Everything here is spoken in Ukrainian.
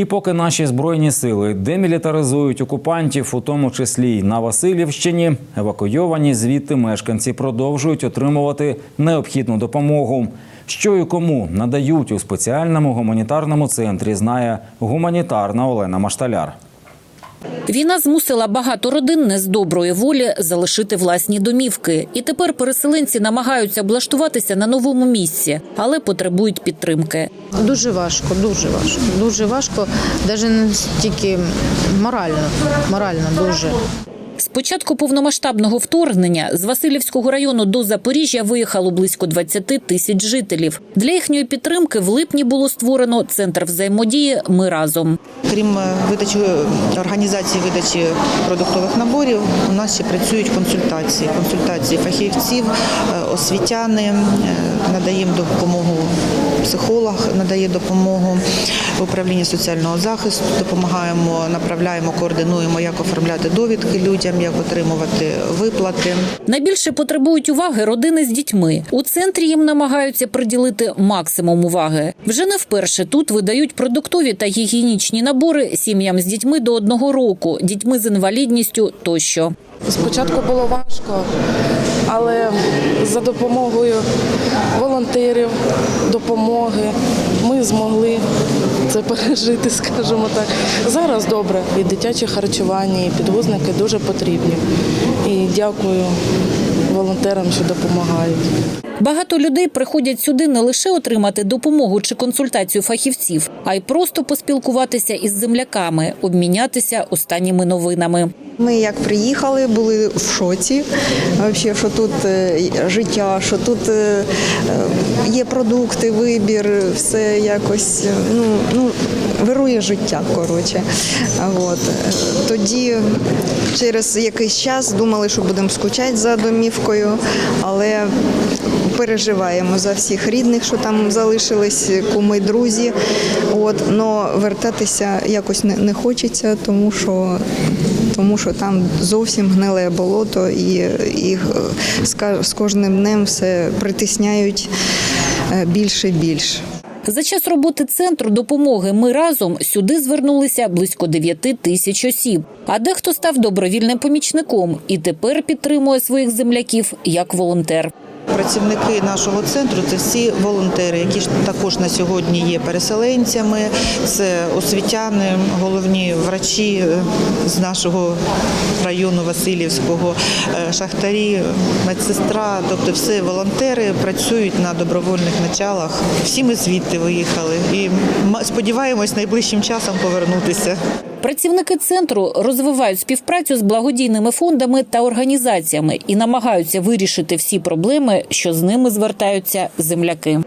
І поки наші збройні сили демілітаризують окупантів, у тому числі й на Васильівщині, евакуйовані звідти мешканці продовжують отримувати необхідну допомогу. Що і кому надають у спеціальному гуманітарному центрі, знає гуманітарна Олена Машталяр. Війна змусила багато родин не з доброї волі залишити власні домівки. І тепер переселенці намагаються облаштуватися на новому місці, але потребують підтримки. Дуже важко, дуже важко. Дуже важко, навіть не стільки морально, морально дуже. З початку повномасштабного вторгнення з Васильівського району до Запоріжжя виїхало близько 20 тисяч жителів. Для їхньої підтримки в липні було створено центр взаємодії Ми разом. Крім е, видачі організації видачі продуктових наборів, у нас ще працюють консультації, консультації фахівців, е, освітяни, е, надаємо допомогу психолог, надає допомогу управління соціального захисту, допомагаємо, направляємо, координуємо, як оформляти довідки людям, як отримувати виплати. Найбільше потребують уваги родини з дітьми. У центрі їм намагаються приділити максимум уваги. Вже не вперше тут видають продуктові та гігієнічні набори сім'ям з дітьми до одного року, дітьми з інвалідністю тощо. Спочатку було важко, але за допомогою волонтерів, допомоги ми змогли це пережити, скажімо так. Зараз добре. І дитяче харчування, і підвозники дуже потрібні. І дякую волонтерам, що допомагають. Багато людей приходять сюди не лише отримати допомогу чи консультацію фахівців, а й просто поспілкуватися із земляками, обмінятися останніми новинами. Ми як приїхали, були в шоці. Вообще, що тут е, життя, що тут е, е, є продукти, вибір, все якось ну, ну вирує життя. Коротше. От. Е, Тоді через якийсь час думали, що будемо скучати за домівкою, але переживаємо за всіх рідних, що там залишились, куми, друзі. От, но вертатися якось не, не хочеться, тому що тому що там зовсім гниле болото, і їх е, з кожним днем все притисняють е, більше і більше. За час роботи центру допомоги Ми разом сюди звернулися близько 9 тисяч осіб. А дехто став добровільним помічником і тепер підтримує своїх земляків як волонтер. Працівники нашого центру це всі волонтери, які також на сьогодні є переселенцями. Це освітяни, головні врачі е, з нашого району Васильівського, е, шахтарі, медсестра. Тобто, всі волонтери працюють на добровольних началах. Всі ми звідти виїхали і сподіваємось найближчим часом повернутися. Працівники центру розвивають співпрацю з благодійними фондами та організаціями і намагаються вирішити всі проблеми, що з ними звертаються земляки.